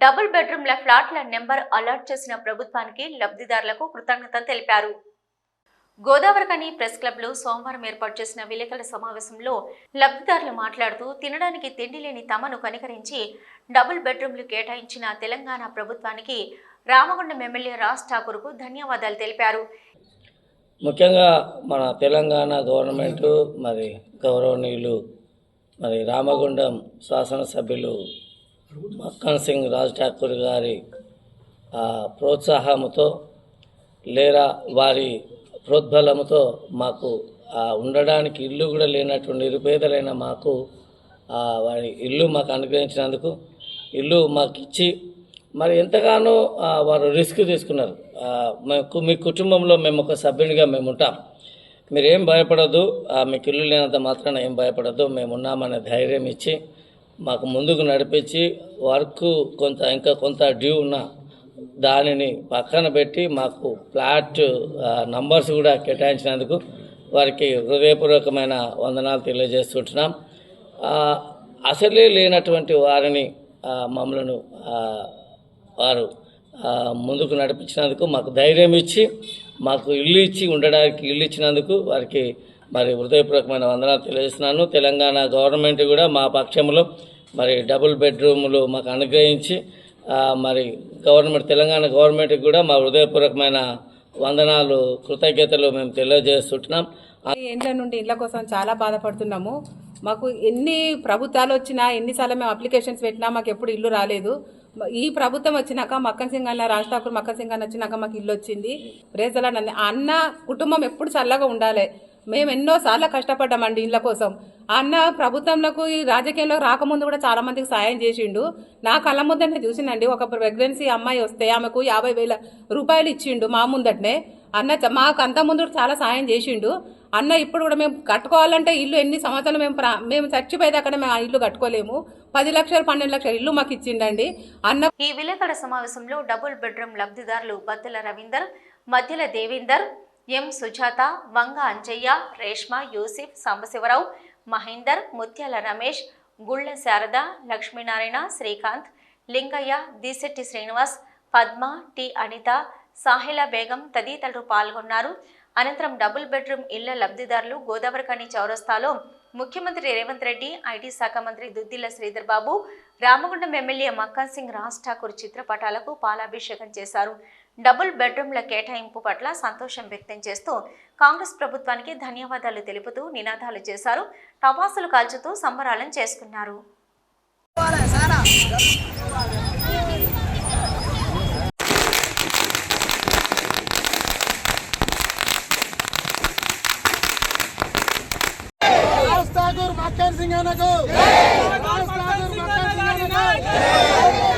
Double బెడ్రూమ్ల ఫ్లాట్ల number alert చేసిన ప్రభుత్వానికి లబ్ధిదారులకు కృతజ్ఞతలు తెలిపారు. గోదావరికని ప్రెస్ క్లబ్లో సోమవారం ఏర్పాటు చేసిన విలేకరుల సమావేశంలో లబ్ధిదారులు మాట్లాడుతూ తినడానికి తిండి లేని తమను కనికరించి డబుల్ బెడ్రూమ్లు కేటాయించిన తెలంగాణ ప్రభుత్వానికి రామగుండం ఎమ్మెల్యే రాజ్ ఠాకూర్కు ధన్యవాదాలు తెలిపారు. ముఖ్యంగా మన తెలంగాణ గవర్నమెంట్ మరి గౌరవనీయులు మరి రామగుండం శాసనసభ్యులు మక్కన్ సింగ్ రాజ్ ఠాకూర్ గారి ప్రోత్సాహముతో లేరా వారి ప్రోద్బలముతో మాకు ఉండడానికి ఇల్లు కూడా లేనటువంటి నిరుపేదలైన మాకు వారి ఇల్లు మాకు అనుగ్రహించినందుకు ఇల్లు మాకు ఇచ్చి మరి ఎంతగానో వారు రిస్క్ తీసుకున్నారు. మాకు మీ కుటుంబంలో మేము ఒక సభ్యునిగా మేము ఉంటాం. మీరేం భయపడద్దు ఆ, మీకు ఇల్లు లేనంత మాత్రాన ఏం భయపడద్దు మేము ఉన్నామనే ధైర్యం ఇచ్చి మాకు ముందుకు నడిపించి వర్క్ కొంత ఇంకా కొంత డ్యూ ఉన్న దానిని పక్కన పెట్టి మాకు ఫ్లాట్ నంబర్స్ కూడా కేటాయించినందుకు వారికి హృదయపూర్వకమైన వందనాలు తెలియజేస్తుంటున్నాం అసలే లేనటువంటి వారిని మమ్మలను వారు ముందుకు నడిపించినందుకు మాకు ధైర్యం ఇచ్చి మాకు ఇల్లు ఇచ్చి ఉండడానికి ఇల్లు ఇచ్చినందుకు వారికి మరి హృదయపూర్వకమైన వందనాలు తెలియజేస్తున్నాను. తెలంగాణ గవర్నమెంట్ కూడా మా పక్షంలో మరి డబుల్ బెడ్రూములు మాకు అనుగ్రహించి మరి గవర్నమెంట్ తెలంగాణ గవర్నమెంట్కి కూడా మా హృదయపూర్వకమైన వందనాలు కృతజ్ఞతలు మేము తెలియజేస్తుంటున్నాం. ఇండ్ల నుండి ఇళ్ళ కోసం చాలా బాధపడుతున్నాము. మాకు ఎన్ని ప్రభుత్వాలు వచ్చినా ఎన్నిసార్లు మేము అప్లికేషన్స్ పెట్టినా మాకు ఎప్పుడు ఇల్లు రాలేదు. ఈ ప్రభుత్వం వచ్చినాక మక్కన్ సింగ్ అన్న రాజ్ ఠాకూర్ మక్కన్ సింగ్ అన్న వచ్చినాక మాకు ఇల్లు వచ్చింది. రేజలా అన్న కుటుంబం ఎప్పుడు చల్లగా ఉండాలి. మేము ఎన్నోసార్లు కష్టపడ్డామండి ఇళ్ళ కోసం. అన్న ప్రభుత్వంలోకి ఈ రాజకీయంలో రాకముందు కూడా చాలా మందికి సాయం చేసిండు. నా కళ్ళ ముందటనే చూసిండండి. ఒక ప్రెగ్నెన్సీ అమ్మాయి వస్తే ఆమెకు యాభై వేల రూపాయలు ఇచ్చిండు మా ముందటనే. అన్న మాకు అంత ముందు చాలా సాయం చేసిండు. అన్న ఇప్పుడు కూడా మేము కట్టుకోవాలంటే ఇల్లు ఎన్ని సంవత్సరాలు మేము ప్రా మేము చచ్చిపోయేదాకా మేము ఆ ఇల్లు కట్టుకోలేము. పది లక్షలు పన్నెండు లక్షల ఇల్లు మాకు ఇచ్చిండండి. అన్న ఈ విలేకరుల సమావేశంలో డబుల్ బెడ్రూమ్ లబ్ధిదారులు బద్దెల రవీందర్ మధ్యల దేవేందర్ ఎం సుజాత వంగ అంజయ్య రేష్మ యూసిఫ్ సాంబశివరావు మహేందర్ ముత్యాల రమేష్ గుళ్ళ శారద లక్ష్మీనారాయణ శ్రీకాంత్ లింగయ్య దిశెట్టి శ్రీనివాస్ పద్మ టి అనిత సాహిల బేగం తదితరులు పాల్గొన్నారు. అనంతరం డబుల్ బెడ్రూమ్ ఇళ్ళ లబ్ధిదారులు గోదావరికని చౌరస్తాలో ముఖ్యమంత్రి రేవంత్ రెడ్డి ఐటీ శాఖ మంత్రి దుద్దిల్ల శ్రీధర్ బాబు రామగుండం ఎమ్మెల్యే మక్కన్ సింగ్ రాజ్ ఠాకూర్ చిత్రపటాలకు పాలాభిషేకం చేశారు. డబుల్ బెడ్రూమ్ల కేటాయింపు పట్ల సంతోషం వ్యక్తం చేస్తూ కాంగ్రెస్ ప్రభుత్వానికి ధన్యవాదాలు తెలుపుతూ నినాదాలు చేశారు. టపాసులు కాల్చుతూ సంబరాలను చేసుకున్నారు రాజ్ ఠాకూర్ మక్కన్ సింగ్ ఠాకూర్ మక్కన్ సింగ్ అన్నకు